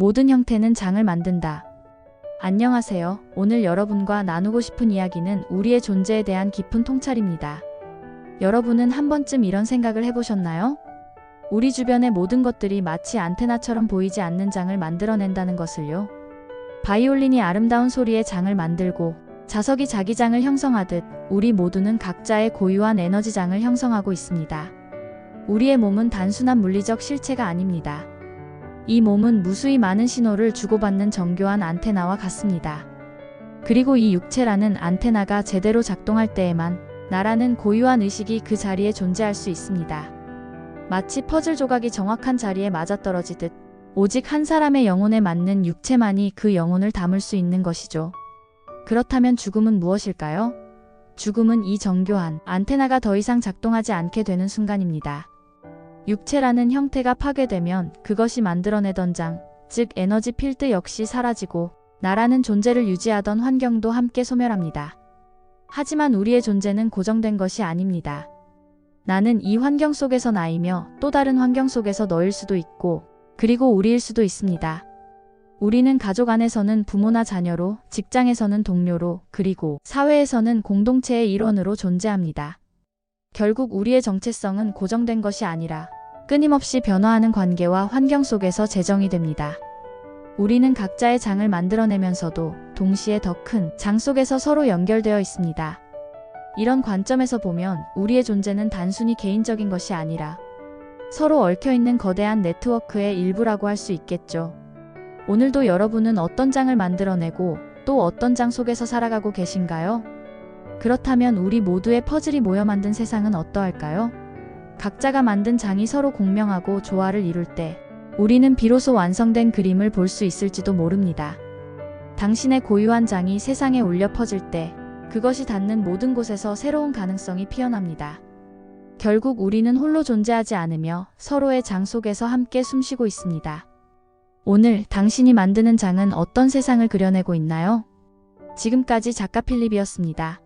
모든 형태는 장을 만든다. 안녕하세요. 오늘 여러분과 나누고 싶은 이야기는 우리의 존재에 대한 깊은 통찰입니다. 여러분은 한 번쯤 이런 생각을 해보셨나요? 우리 주변의 모든 것들이 마치 안테나처럼 보이지 않는 장을 만들어낸다는 것을요. 바이올린이 아름다운 소리의 장을 만들고 자석이 자기 장을 형성하듯 우리 모두는 각자의 고유한 에너지 장을 형성하고 있습니다. 우리의 몸은 단순한 물리적 실체가 아닙니다. 이 몸은 무수히 많은 신호를 주고받는 정교한 안테나와 같습니다. 그리고 이 육체라는 안테나가 제대로 작동할 때에만 나라는 고유한 의식이 그 자리에 존재할 수 있습니다. 마치 퍼즐 조각이 정확한 자리에 맞아떨어지듯 오직 한 사람의 영혼에 맞는 육체만이 그 영혼을 담을 수 있는 것이죠. 그렇다면 죽음은 무엇일까요? 죽음은 이 정교한 안테나가 더 이상 작동하지 않게 되는 순간입니다. 육체라는 형태가 파괴되면 그것이 만들어내던 장, 즉 에너지 필드 역시 사라지고 나라는 존재를 유지하던 환경도 함께 소멸합니다. 하지만 우리의 존재는 고정된 것이 아닙니다. 나는 이 환경 속에서 나이며 또 다른 환경 속에서 너일 수도 있고 그리고 우리일 수도 있습니다. 우리는 가족 안에서는 부모나 자녀로, 직장에서는 동료로, 그리고 사회에서는 공동체의 일원으로 존재합니다. 결국 우리의 정체성은 고정된 것이 아니라 끊임없이 변화하는 관계와 환경 속에서 재정이 됩니다. 우리는 각자의 장을 만들어내면서도 동시에 더 큰 장 속에서 서로 연결되어 있습니다. 이런 관점에서 보면 우리의 존재는 단순히 개인적인 것이 아니라 서로 얽혀있는 거대한 네트워크의 일부라고 할 수 있겠죠. 오늘도 여러분은 어떤 장을 만들어내고 또 어떤 장 속에서 살아가고 계신가요? 그렇다면 우리 모두의 퍼즐이 모여 만든 세상은 어떠할까요? 각자가 만든 장이 서로 공명하고 조화를 이룰 때 우리는 비로소 완성된 그림을 볼 수 있을지도 모릅니다. 당신의 고유한 장이 세상에 울려 퍼질 때 그것이 닿는 모든 곳에서 새로운 가능성이 피어납니다. 결국 우리는 홀로 존재하지 않으며 서로의 장 속에서 함께 숨쉬고 있습니다. 오늘 당신이 만드는 장은 어떤 세상을 그려내고 있나요? 지금까지 작가 필립이었습니다.